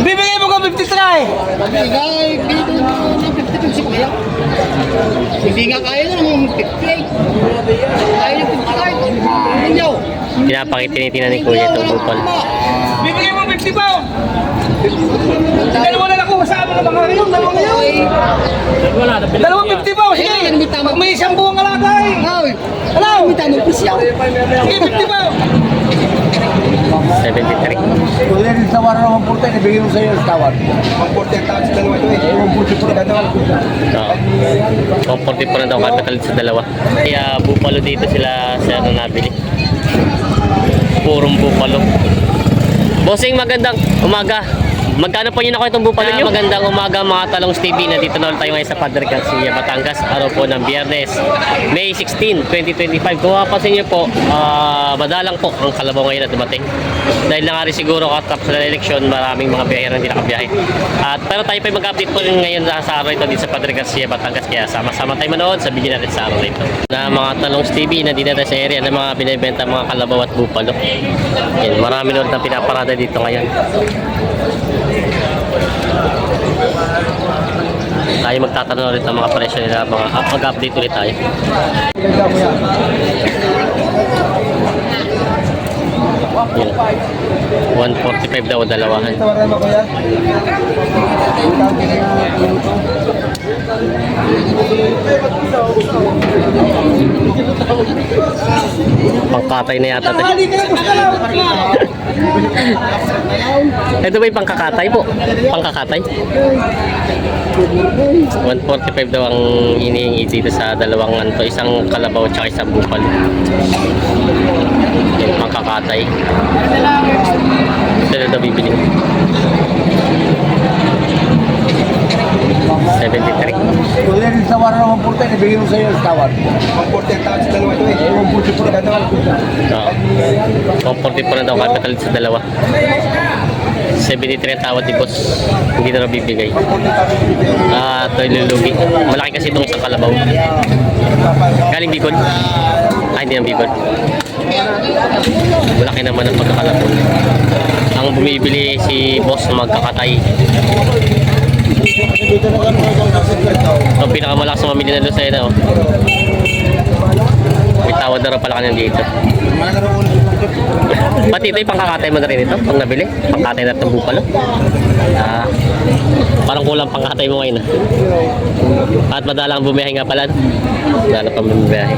Bibigay mo ko 53 eh. Bigay, dito ng 52 si Kuya. Hindi nga kaya na ng 58. Kaya yung 55. Hindi. Pinapakitinitin ni Kuya itong bupal. Bibigay mo 50 pa. Dalawa na lang ako kasama na mga ngayon. Dalawa ngayon. Dalawa 50 pa. Sige. Pag may isang buwang alaga eh. Hello. siya. Sige 50 pa. 73. Kung yan yung tawar ng 140, ibigay mo sa iyo yung tawar. 140 ang tawar sa dalawa ito eh. 140 po na tawar. Oo. 140 pa na daw capital sa dalawa. Kaya bupalo dito sila sa ano nabili. Purong bupalo. Bossing, magandang umaga. Magkano po yun ako itong bupalo nyo? Magandang umaga mga talong TV. Nandito na ulit tayo ngayon sa Padre Garcia, Batangas. Araw po ng Biyernes, May 16, 2025. Kung mapapansin nyo po, ah, madalang po ang kalabaw ngayon na dumating. Dahil na nga rin siguro katapos ng eleksyon, maraming mga biyahero hindi nakabiyahe. At pero tayo pa mag-update po rin ngayon sa araw ito dito sa Padre Garcia, Batangas. Kaya sama-sama tayo manood sa video natin sa araw na ito. Na mga talong TV, nandito tayo sa area ng mga binibenta mga kalabaw at bupalo. Yan, marami na ulit ang pinaparada dito ngayon. Tayo magtatanong ulit ng mga presyo nila, mga mag-update ulit tayo. Yan. 145 daw dalawahan. Pangkatay na yata. lang. Ito ba yung pangkakatay po? Pangkakatay? 145 daw ang hinihingi dito sa dalawang anto. Isang kalabaw at isang bupal. Yan, pangkakatay. Ito na daw bibili. 73. Kung yan yung tawar ng 140, ibigay mo sa iyo yung tawar. 140 ang tawar sa dalawa ito eh. 140 po na tawar. Oo. 140 po na daw capital sa dalawa. 73 ang tawad ni boss. Hindi na raw bibigay. Ah, ito ilulugi. Malaki kasi itong sa kalabaw. Galing Bicol. Ah, hindi ang Bicol. Malaki naman ang pagkakalabaw. Ang bumibili si boss na magkakatay. Ang pinakamalakas na mamili na doon sa ina. Oh. May tawad na rin pala kanyan dito. Pati ito yung pangkakatay mo na rin ito, pang nabili. Pangkatay na itong bupalo. Ah, parang kulang pangkatay mo ngayon. ah. At madalang bumiyahe nga pala. Madalang pa bumiyahe.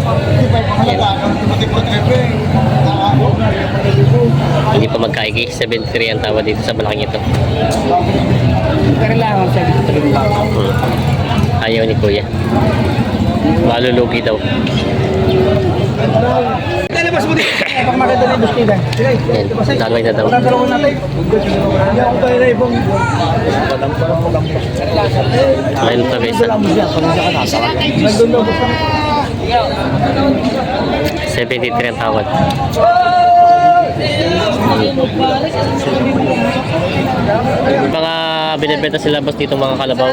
Hindi pa magkaigi. 73 ang tawad dito sa malaking ito. Kailangan siya dito. Ayaw ni Kuya. Malulugi daw. Talabas mo dito. Pag na yung bustigan. Sige. Yan. Daloy na daw. Dalawa natin. Hindi ako tayo na ibang. Ayun pa besa. Nandun daw gusto. 73 ang tawad. Yung mga binibenta sila boss dito mga kalabaw.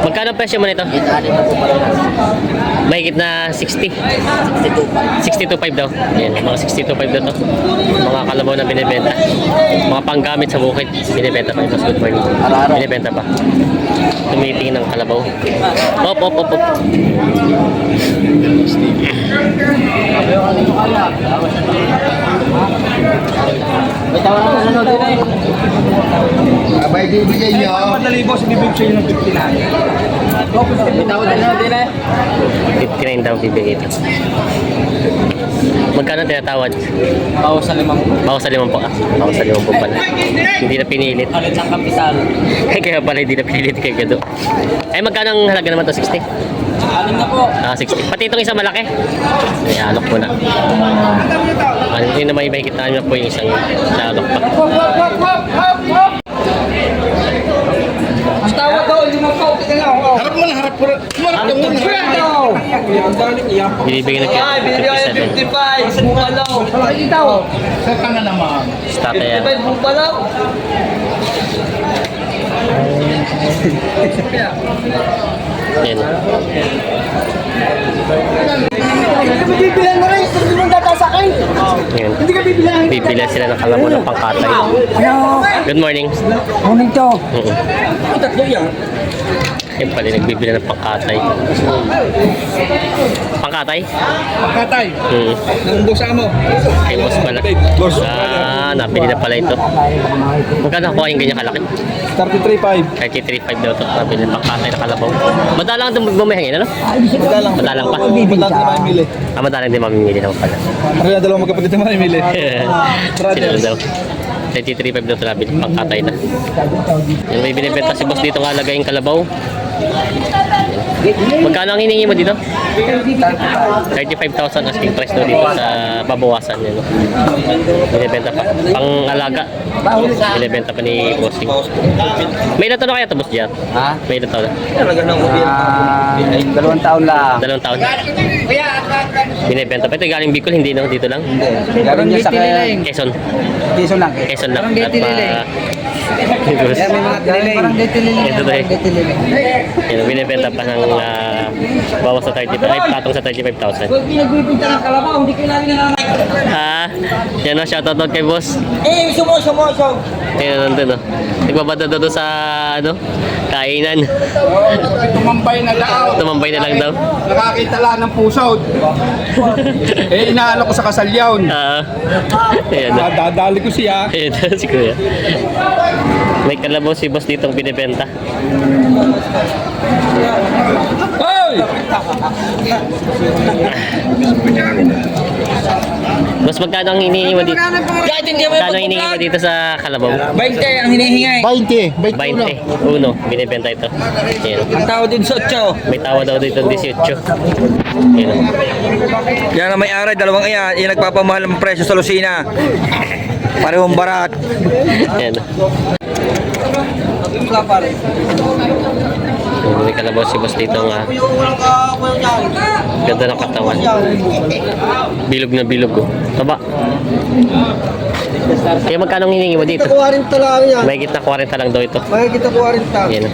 Magkano presyo mo nito? Mahigit na 60. 62.5 daw. Yan, mga 62.5 daw to. Mga kalabaw na binibenta. Mga panggamit sa bukid. Binibenta pa. Mas good morning. Binibenta pa. Tumitingin ng kalabaw. Op, op, op, op. Abay, bibigay niyo. Madali boss, bibig sa'yo ng 59. Tawad na natin eh. 59 daw bibigay ito. Magkano tinatawad? Bawas sa limang Bawas sa limang po. Ah, bawas sa limang po pala. Hindi na pinilit. ulit ng kapital. Kaya pala hindi na pinilit kay Gado. Ay, magkano ang halaga naman to? 60? Anim na po. Ah, 60. Pati itong isang malaki. Ay, alok po na. Ano, yun na may mahigit na po yung isang alok pa. Ang tawag daw, hindi mo pa. Tingnan lang ako. Harap na, na. Harap ka muna. Binibigyan ko yung 57. 55. Sa bukalaw. Ay, itaw. Sa tanga naman. Stata yan. 55 bukalaw. Yan. Bibilan mo rin. Hindi mo. Hindi ka bibilahin. Bibila sila ng kalabaw ng pangkatay. Ano? Good morning. Kunin to. Oo. Yan pala, nagbibila ng pangkatay. Pangkatay? Katay. Hmm. Nang busa mo. Kay boss pala. Ah, napili na pala ito. Magkano nakuha yung ganyan kalaki? 33.5. Kahit 3.5 daw ito, nabili ng pangkatay na kalabaw. Madalang ito bumihangin, ano? Madalang. Madalang pa. Madalang na mamili. Ah, madalang din mamimili naman pala. Ano na dalawang magkapatid na mamili? Sila na daw. 33.5 daw ito nabili, pangkatay na. Yung may binibenta si boss dito nga lagay yung kalabaw. Magkano ang hiningi mo dito? 35,000 asking price daw dito sa babawasan niya. No? Binibenta pa. Pang alaga. Binibenta pa ni Bossing. May ilan taon na kaya ito, Boss? Ha? May ilan taon na? Ah, dalawang taon lang. Dalawang taon. Binibenta pa. Ito galing Bicol, hindi no? Dito lang. Hindi. Galing niya sa kaya. Quezon. Tiso lang. Quezon lang. At pa... Boss. Kaya may mga. Parang. Ito tayo. Dito liling. Yan, binibenta pa ng ah, bawas sa 35, ay patong sa 35,000. Pinagbibinta ng kalabaw, hindi kailangan na naman. Ah, yan o, shoutout out kay boss. Eh, sumo, sumo, sumo. Yan nandun o. Nagbabada doon sa, ano, kainan. Tumambay na daw. Tumambay na lang daw. Nakakita lang ng pusod. eh, inaano ko sa kasalyawn. Ah, ayan o. Dadali ko siya. Ayan si Kuya. May kalabaw si boss dito ang binibenta. Hoy! Boss, magkano ang hinihingi mo dito? Magkano ang hinihingi mo dito sa kalabaw? 20 ang hinihingay. 20. 20. Uno, binibenta ito. Ayan. Ang tao din sa 8. May tawa daw dito 18. Ayan o. Yan ang may-ari, dalawang iyan. Yung nagpapamahal ng presyo sa Lucina. Parehong barat. Ayan. May kalabaw si boss dito nga. Ganda ng katawan. Bilog na bilog oh. Taba. Kaya magkano hiningi mo dito? 40 lang yan. May gitna 40 lang daw ito. Makikita 40. Yan.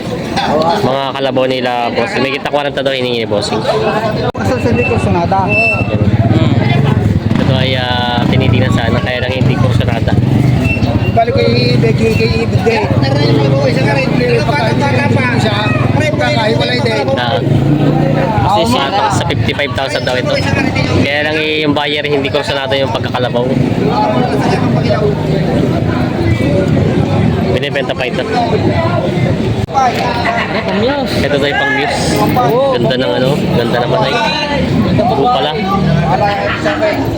Mga kalabaw nila boss. May gitna 40 daw hiningi ni bossing. Kasal sa likod, sunada. Ito ay uh, tinitingnan sana kaya lang. Balik ko i-ibigay kay ibigay. Naray mo ko isa ka rin. Pagkakita pa. Pagkakahiwalay din. na kasi siya sa 55,000 daw ito. Kaya lang eh, yung buyer hindi ko sanado yung pagkakalabaw. Binibenta pa ito. Ito tayo pang views. Ganda ng ano, ganda naman ay. Oo pala.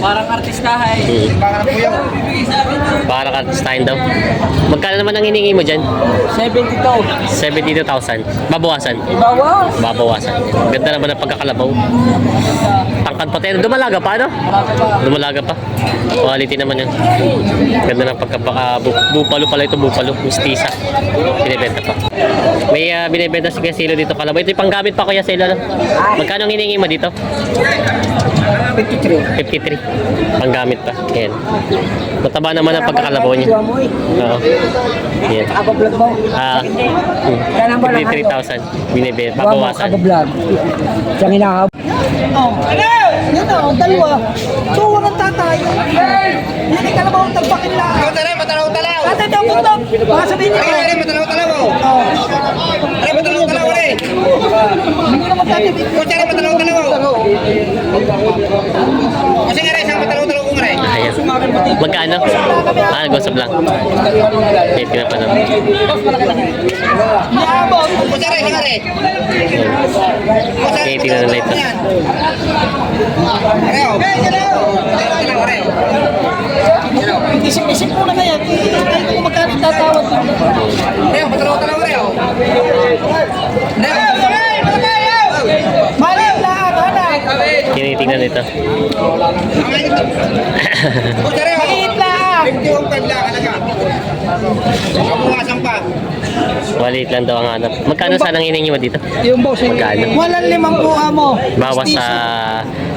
Parang artistahay. Hmm. Para artistahin daw. Magkano naman ang hiningi mo dyan? 72. 72,000. Babawasan. Bawas. Babawasan. Ganda naman ang pagkakalabaw. Tangkad pa tayo. Dumalaga pa, ano? Dumalaga pa. Quality naman yun. Ganda ng pagkapaka... Bu bupalo pala ito, bupalo. Mistisa. Binibenta pa. May uh, binibenta si Kuya Silo dito kalabaw. Ito yung panggamit pa Kuya Silo. no? Magkano ang hiningi mo dito? 53. 53. Panggamit pa. Ayan. Mataba naman ang pagkakalabaw niya. Oo. Ayan. Ako vlog mo. Ah, hmm. 53,000. Binibenta. Babawasan. Ako vlog. Siyang hinahab. Oh. Ano? Yan na, oh, dalawa. So, walang ang kalabaw ang tagpakin lang. Matalaw, matalaw, matalaw. Tatay daw, puntok. Baka sabihin niya. Ay, matalaw, matalaw. Ay, matalaw, matalaw, ay. Hindi naman tatay. Kutsara, matalaw, matalaw. Kasi nga rin, isang matalaw, matalaw ko nga rin. Ayan. Magkano? Ah, nag-usap lang. Okay, pinapanood. Yabot. Kutsara, isang nga rin. Okay, tingnan nila ito. Areo. Matalaw, areo. Isip-isip mo na kaya. Tatay ko kung magkano tatawad. Areo, matalaw, matalaw, areo. Mali lang, anak. Tinitingnan ito. Kutsara, Maliit lang. 51 pad lang, alaga. Kabukasan pa. Walit lang daw ang hanap. Magkano sanang hiningi mo dito? Yung boss. Magkano? Walang limang buha mo. Bawas sa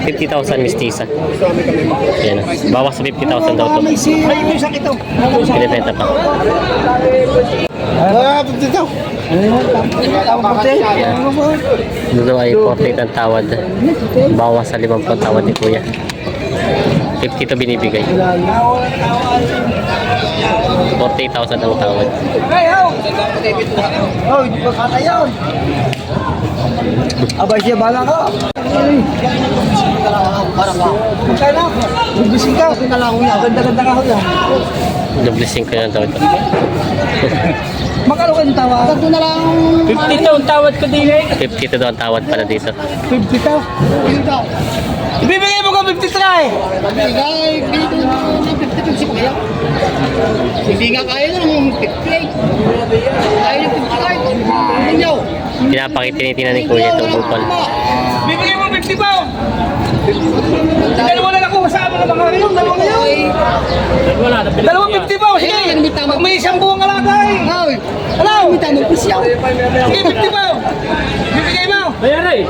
50,000 mistisa. Yan. Bawas sa 50,000 daw to. Binibenta pa. Ah, dito. Tawag ko Ito daw ay 48 ang tawad. Bawas sa 50 ang tawad ni Kuya. 50 to binibigay. 40,000 ang tawad. Oh, hindi pa kata yun. Abay siya, bala ka. Magkano? Bubising ka. Ganda-ganda ka ho yan. Double 5 na daw ito. Magkano kayo tawad? Tatlo na lang. 52 ang tawad ko din eh. 50 to daw ang tawad pala dito. 50 daw. Yun daw. Ibibigay mo ko 53 eh. Bigay, dito na ng 52 si Kuya. Hindi nga kaya na ng 58. Kaya yung 55. Ano nyo? Pinapakitinitin ni Kuya itong bupal. Bibigay mo 50 ba? Dalawa na lang ako kasama na mga ngayon. Dalawa ngayon. Dalawa 50 ba? Sige. Pag may isang buwang alaga eh. Hoy! Hello? May tanong po siya. Sige, 50 ba? Mo. Bayaran eh.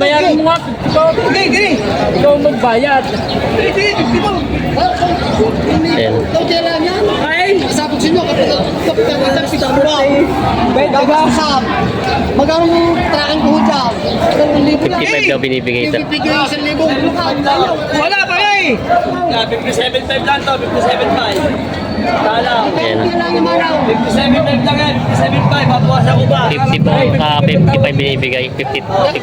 Bayaran mo nga. Okay, gini. Ikaw magbayad. 50 ba? Ayan. Ikaw tira niyan. Ay! Sabog sinyo kapag pitang buraw. Wait, Daga sa magkano yung tracking ko dyan? Dalawang libo lang. 55 daw binibigay ito. Bibigay isang. Wala pa eh. 57.5 lang to, 57.5. Tala. Ayan. Kaya lang yung malaw. 57.5 lang yan, 57.5. Babawasan ko ba? 50 po, ah, 55 binibigay. 50,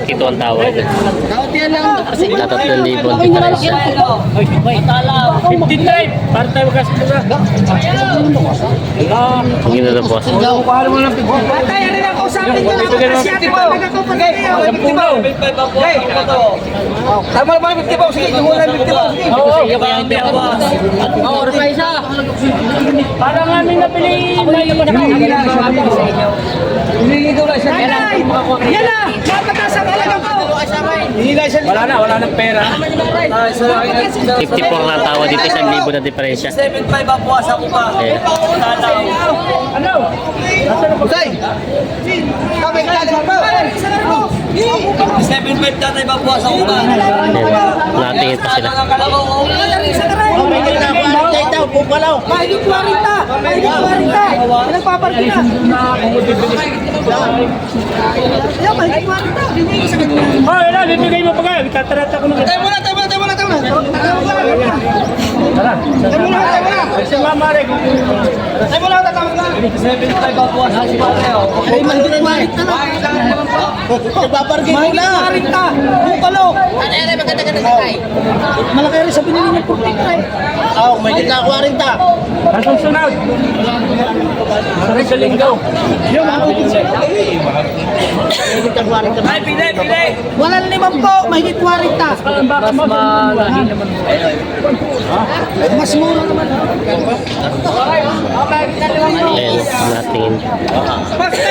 52 ang tawad. Dapat yan lang. Na 3,000 ang difference. Tala. 53. Para tayo magkasunod na. Ang boss. Mo ng 50. Patay, rin ako sa akin nyo. Bibigyan mo 50 ba? Okay, 50 ba? 55 ang. Tama na ba yung 50 ba? Sige, yung muna yung 50 ba? Sige. Oo, kaya may awas. Oo, pa isa. Para nga may nabili. May Hiningi daw lang siya. Yan na! Yan na! Mapataas ang halaga ko! Wala na, wala nang pera. 54 na ang tawad dito, 1,000 na diferensya. 75 ang buwasan ko ba? Ayan. Tala. Ano? Usay! Kami ka dyan ba? 75 tatay babawasan ko ba? Ayan. Natingin pa sila. Mahigit 40! Mahigit 40! Nagpaparking na! Mahigit 40! Bibigay ko sa kanila. Oh, yun na, bibigay mo pa kayo. Tatarata ko na. Tayo muna, tayo Ay, mahigit 40 na! Nagpaparking mo lang! Mahigit 40! Bukalo! Ano yan, maganda-ganda sa kay. Malaki rin sa binili niya 45. Oh, may kita 40. Ang susunod. Sarap sa linggo. Ay, pili, pili. Walang limang po, mahigit 40. Baka malahi naman. Mas mura naman.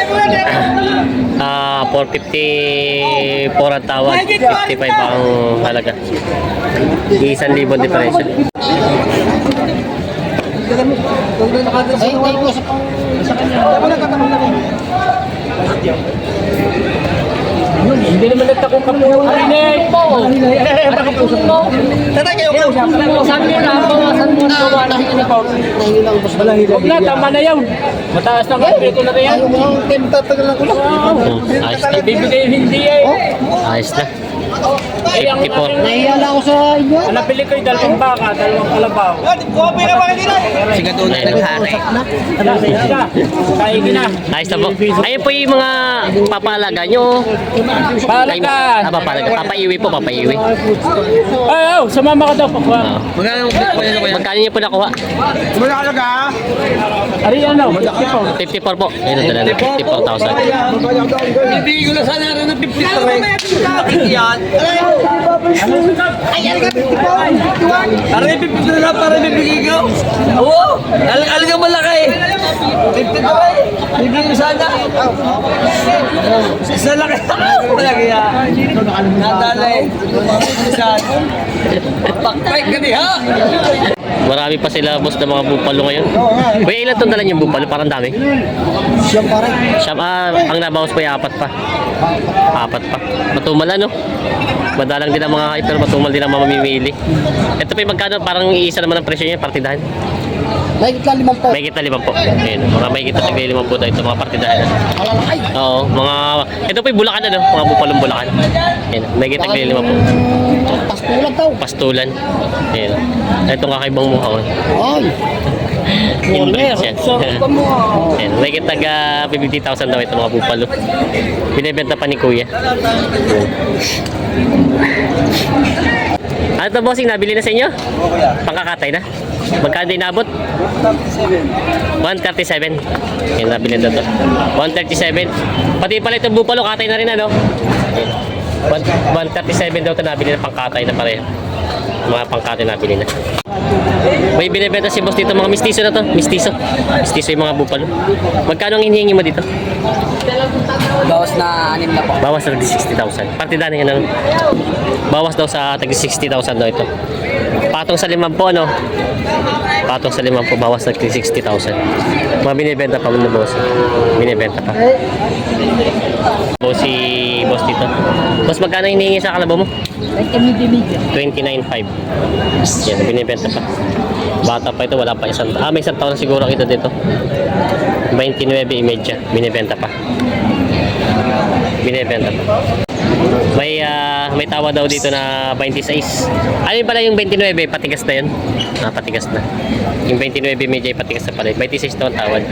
Muna dito? Ah, 454 ang tawad. 55 ang halaga. Isang libon diferensya. Ay, tayo po sa Hindi naman nagtakong kami. Arinig po. Eh, bakit po mo? Tatay kayo. Sabi niyo na, bawasan mo na gawa na Huwag na, tama na yun. Mataas na kape ko na rin yan. Hmm, ayos na. Ibibigay yung hindi eh. Ayos na. Ay, ang 54. Nahihiyala ako sa inyo. Ang napili ko yung dalawang baka, dalawang kalabaw. Kopi na ba kanina? Ano sa isa? Kaya na. Ayos na po. Ayun po yung mga papalaga nyo. Ay, Palagan. ah, papalaga. Papaiwi po, papaiwi. Ay, oh, sumama ka daw. Ah. Magkano niyo po nakuha? Ari ano? 54 po. Ayun, dala na. 54,000. Ibigay ko na sana rin ng 53. Yan. Para may 53 na para bibigay ko. Oo. Al alagang malaki. 53. Bibigay ko sana. Sa laki. Malaki yan. Nadala eh. Saan? Pakpay ka niya. Marami pa sila boss ng mga bupalo ngayon. Kuya, ilan itong dala niyong bupalo? Parang dami. Siyang pare. Siyam, ah, ang nabawas pa yung apat pa. Apat pa. Matumal ano? Madalang din ang mga hype pero matumal din ang mga mamimili. Ito pa yung magkano, parang iisa naman ang presyo niya, partidahan. May gitla limang po. May kita limang po. Ayun, mga may kita tagli limang po daw ito, mga partidahan. Malalakay. Oo, mga... Ito po yung Bulacan ano, mga bupalong Bulacan. Ayun, may kita tagli limang po. Pastulan daw. Pastulan. Ayun. Ito nga kakaibang mukha ko. Ay. Inbred yan. Ayun, may kita uh, 50,000 daw ito mga bupalo. Binibenta pa ni Kuya. Ano to bossing, nabili na sa inyo? Pangkakatay na? Magkano din nabot? 137. Yan, nabili na to. 137. Pati pala itong bupalo, katay na rin ano? Yan. One- 137 daw ito nabili na pangkatay na pareho. Mga pangkatay nabili na. May binibenta si boss dito mga mistiso na to. Mistiso. Mistiso yung mga bupalo. Magkano ang hinihingi mo dito? Bawas na anim na po. Bawas na 60,000. Partida na yan ano? Bawas daw sa tag 60,000 daw ito. Patong sa limang po ano? Patong sa limang po bawas na 60,000. Mga binibenta pa muna boss. Binibenta pa. Boss si boss dito. Boss magkano hinihingi sa kalabaw mo? 29.5. Yan, binibenta pa. Bata pa ito, wala pa isang Ah, may isang taon na siguro ito dito. 29 imedya, binibenta pa. Binibenta pa. May ah, may tawa daw dito na 26. Ano yun pala yung 29? Patigas na yun? Ah, patigas na. Yung 29 medyo patigas na pala. 26 daw ang tawad.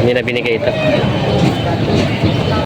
Hindi na binigay ito.